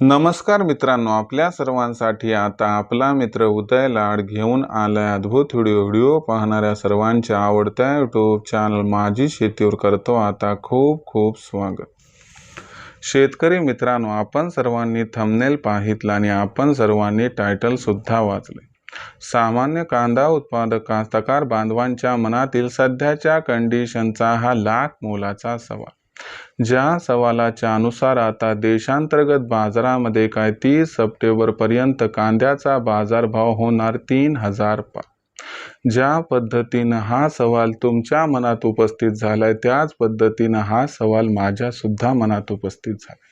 नमस्कार मित्रांनो आपल्या सर्वांसाठी आता आपला मित्र उदय लाड घेऊन आलाय अद्भुत व्हिडिओ व्हिडिओ पाहणाऱ्या सर्वांच्या आवडत्या यूट्यूब चॅनल माझी शेतीवर करतो आता खूप खूप स्वागत. शेतकरी मित्रांनो आपण सर्वांनी थंबनेल पाहितला आणि आपण सर्वांनी टायटल सुद्धा वाचले सामान्य कांदा उत्पादक कास्तकार बांधवांच्या मनातील सध्याच्या कंडिशनचा हा लाख मोलाचा सवाल. ज्या सवालाच्या अनुसार आता देशांतर्गत बाजारामध्ये काय तीस सप्टेंबरपर्यंत कांद्याचा बाजारभाव होणार तीन हजार पा ज्या पद्धतीनं हा सवाल तुमच्या मनात उपस्थित झालाय त्याच पद्धतीनं हा सवाल माझ्या सुद्धा मनात उपस्थित झाला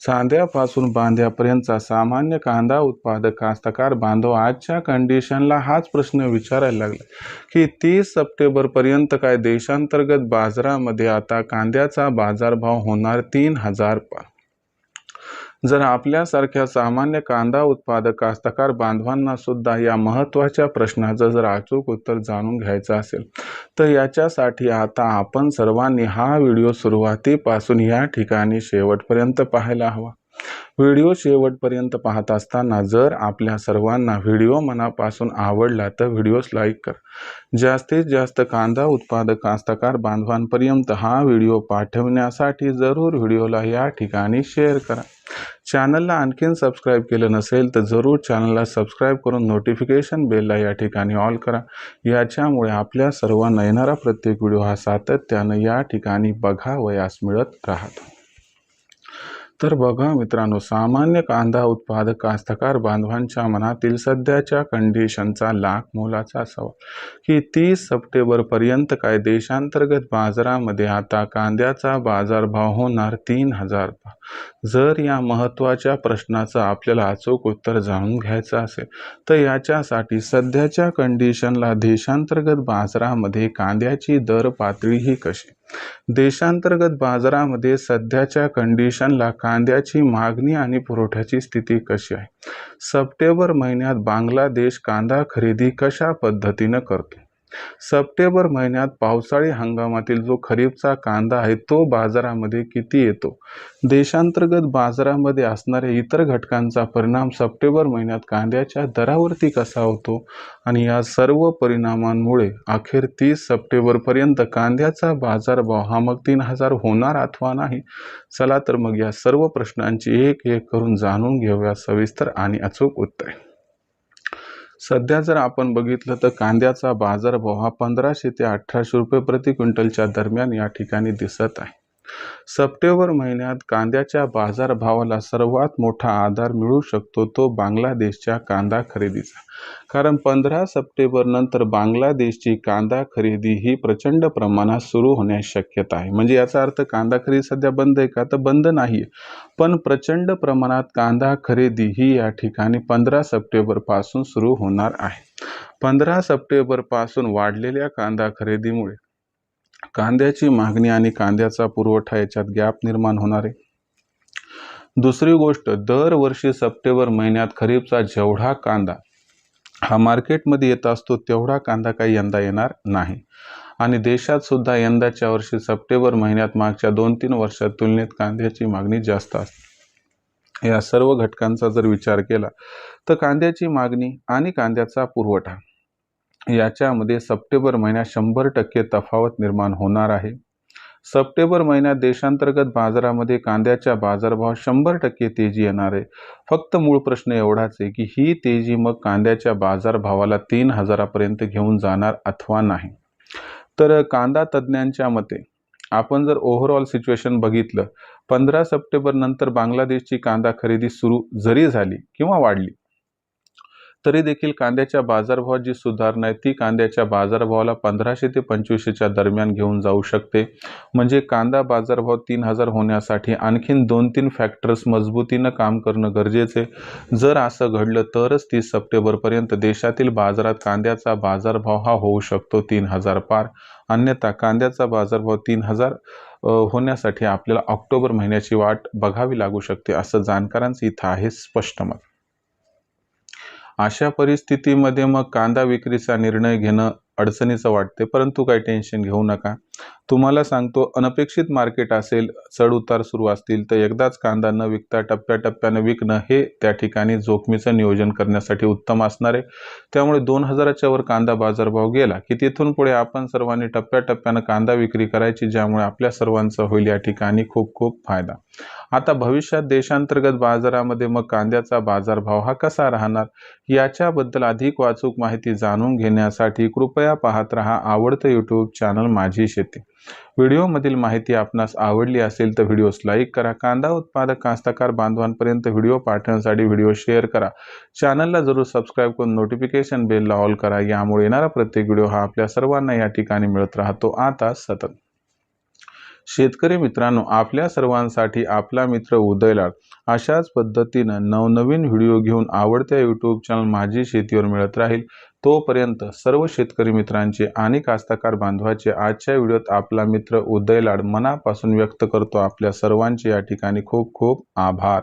सांध्यापासून बांध्यापर्यंतचा सामान्य कांदा उत्पादक कास्तकार बांधव आजच्या कंडिशनला हाच प्रश्न विचारायला लागला की तीस सप्टेंबरपर्यंत काय देशांतर्गत बाजारामध्ये आता कांद्याचा बाजारभाव होणार तीन हजार पा जर आपल्यासारख्या सामान्य कांदा उत्पादक कास्तकार बांधवांना सुद्धा या महत्त्वाच्या प्रश्नाचं जर अचूक उत्तर जाणून घ्यायचं असेल तर याच्यासाठी आता आपण सर्वांनी हा व्हिडिओ सुरुवातीपासून या ठिकाणी शेवटपर्यंत पाहायला हवा. व्हिडिओ शेवटपर्यंत पाहत असताना जर आपल्या सर्वांना व्हिडिओ मनापासून आवडला तर व्हिडिओस लाईक कर. जास्तीत जास्त कांदा उत्पादक कास्तकार बांधवांपर्यंत हा व्हिडिओ पाठवण्यासाठी जरूर व्हिडिओला या ठिकाणी शेअर करा. चॅनलला आणखीन सबस्क्राईब केलं नसेल तर जरूर चॅनलला सबस्क्राईब करून नोटिफिकेशन बेलला या ठिकाणी ऑल करा. याच्यामुळे आपल्या सर्वांना येणारा प्रत्येक व्हिडिओ हा सातत्यानं या ठिकाणी बघावयास मिळत राहतो. तर बघा मित्रांनो सामान्य कांदा उत्पादक कास्तकार बांधवांच्या मनातील सध्याच्या कंडिशनचा लाख मोलाचा सवाल की तीस सप्टेंबरपर्यंत काय देशांतर्गत बाजारामध्ये आता कांद्याचा बाजारभाव होणार तीन हजार जर या महत्त्वाच्या प्रश्नाचं आपल्याला अचूक उत्तर जाणून घ्यायचं असेल तर याच्यासाठी सध्याच्या कंडिशनला देशांतर्गत बाजारामध्ये कांद्याची दर पातळी ही कशी? देशांतर्गत बाजारामध्ये सध्याच्या कंडिशनला कांद्याची मागणी आणि पुरवठ्याची स्थिती कशी आहे? सप्टेंबर महिन्यात बांगलादेश कांदा खरेदी कशा पद्धतीनं करतो? सप्टेंबर महिन्यात पावसाळी हंगामातील जो खरीपचा कांदा आहे तो बाजारामध्ये किती येतो? देशांतर्गत बाजारामध्ये असणाऱ्या इतर घटकांचा परिणाम सप्टेंबर महिन्यात कांद्याच्या दरावरती कसा होतो? आणि या सर्व परिणामांमुळे अखेर तीस सप्टेंबरपर्यंत कांद्याचा बाजारभाव हा मग तीन हजार होणार अथवा नाही? चला तर मग या सर्व प्रश्नांची एक एक करून जाणून घेऊया. सविस्तर आणि अचूक उत्तरे. सध्या जर आपण बघितलं तर कांद्याचा बाजारभाव हा पंधराशे ते अठराशे रुपये प्रति क्विंटलच्या दरम्यान या ठिकाणी दिसत आहे. सप्टेंबर महिन्यात कांद्याच्या बाजारभावाला सर्वात मोठा आधार मिळू शकतो तो बांगलादेशच्या कांदा खरेदीचा. कारण पंधरा सप्टेंबर नंतर बांगलादेशची कांदा खरेदी ही प्रचंड प्रमाणात सुरू होण्यास शक्यता आहे. म्हणजे याचा अर्थ कांदा खरेदी सध्या बंद आहे का? तर बंद नाही पण प्रचंड प्रमाणात कांदा खरेदी ही या ठिकाणी पंधरा सप्टेंबरपासून सुरू होणार आहे. पंधरा सप्टेंबरपासून वाढलेल्या कांदा खरेदीमुळे कांद्याची मागणी आणि कांद्याचा पुरवठा याच्यात गॅप निर्माण होणार आहे. दुसरी गोष्ट दरवर्षी सप्टेंबर महिन्यात खरीपचा जेवढा कांदा हा मार्केटमध्ये येत असतो तेवढा कांदा काही यंदा येणार नाही. आणि देशात सुद्धा यंदाच्या वर्षी सप्टेंबर महिन्यात मागच्या दोन तीन वर्षात तुलनेत कांद्याची मागणी जास्त असते. या सर्व घटकांचा जर विचार केला तर कांद्याची मागणी आणि कांद्याचा पुरवठा याच्यामध्ये सप्टेंबर महिन्यात शंभर टक्के तफावत निर्माण होणार आहे. सप्टेंबर महिन्यात देशांतर्गत बाजारामध्ये कांद्याच्या बाजारभाव शंभर टक्के तेजी येणार आहे. फक्त मूळ प्रश्न एवढाच आहे की ही तेजी मग कांद्याच्या बाजारभावाला तीन हजारापर्यंत घेऊन जाणार अथवा नाही. तर कांदा तज्ज्ञांच्या मते आपण जर ओव्हरऑल सिच्युएशन बघितलं पंधरा सप्टेंबर नंतर बांगलादेशची कांदा खरेदी सुरू जरी झाली किंवा वाढली तरी देखील कांद्याच्या बाजारभावात जी सुधारणा आहे ती कांद्याच्या बाजारभावाला पंधराशे ते पंचवीसशेच्या दरम्यान घेऊन जाऊ शकते. म्हणजे कांदा बाजारभाव तीन हजार होण्यासाठी आणखीन दोन तीन फॅक्टर्स मजबूतीनं काम करणं गरजेचे जर असं घडलं तरच तीस सप्टेंबरपर्यंत देशातील बाजारात कांद्याचा बाजारभाव हा होऊ शकतो तीन हजार पार. अन्यथा कांद्याचा बाजारभाव तीन हजार होण्यासाठी आपल्याला ऑक्टोबर महिन्याची वाट बघावी लागू शकते असं जाणकारांचं इथं आहे स्पष्ट मत. अशा परिस्थितीमध्ये मग कांदा विक्रीचा निर्णय घेणं अडचणीचं वाटते परंतु काही टेन्शन घेऊ नका. तुम्हाला सांगतो अनपेक्षित मार्केट असेल चढउतार सुरू असतील तर एकदाच कांदा न विकता टप्प्याटप्प्यानं विकणं हे त्या ठिकाणी जोखमीचं नियोजन करण्यासाठी उत्तम असणार आहे. त्यामुळे दोन हजाराच्या वर कांदा बाजारभाव गेला की तिथून पुढे आपण सर्वांनी टप्प्याटप्प्यानं कांदा विक्री करायची ज्यामुळे आपल्या सर्वांचा होईल या ठिकाणी खूप खूप फायदा. आता भविष्यात देशांतर्गत बाजारामध्ये मग कांद्याचा बाजारभाव हा कसा राहणार? याच्याबद्दल अधिक वाचूक माहिती जाणून घेण्यासाठी कृपया पाहत रहा आवडतं यूट्यूब चॅनल माझी शेती. व्हिडिओमधील माहिती आपणास आवडली असेल तर व्हिडिओस लाईक करा कांदा उत्पादक कास्तकार बांधवांपर्यंत व्हिडिओ पाठवण्यासाठी व्हिडिओ शेअर करा. चॅनलला जरूर सबस्क्राईब करून नोटिफिकेशन बेलला ऑल करा यामुळे येणारा प्रत्येक व्हिडिओ हा आपल्या सर्वांना या ठिकाणी मिळत राहतो. आता सतत. शेतकरी मित्रांनो आपल्या सर्वांसाठी आपला मित्र उदयलाड अशाच पद्धतीनं नवनवीन व्हिडिओ घेऊन आवडत्या यूट्यूब चॅनल माझी शेतीवर मिळत राहील. तोपर्यंत सर्व शेतकरी मित्रांचे आणि कास्तकार बांधवाचे आजच्या व्हिडिओत आपला मित्र उदयलाड मनापासून व्यक्त करतो. आपल्या सर्वांचे या ठिकाणी खूप खूप आभार.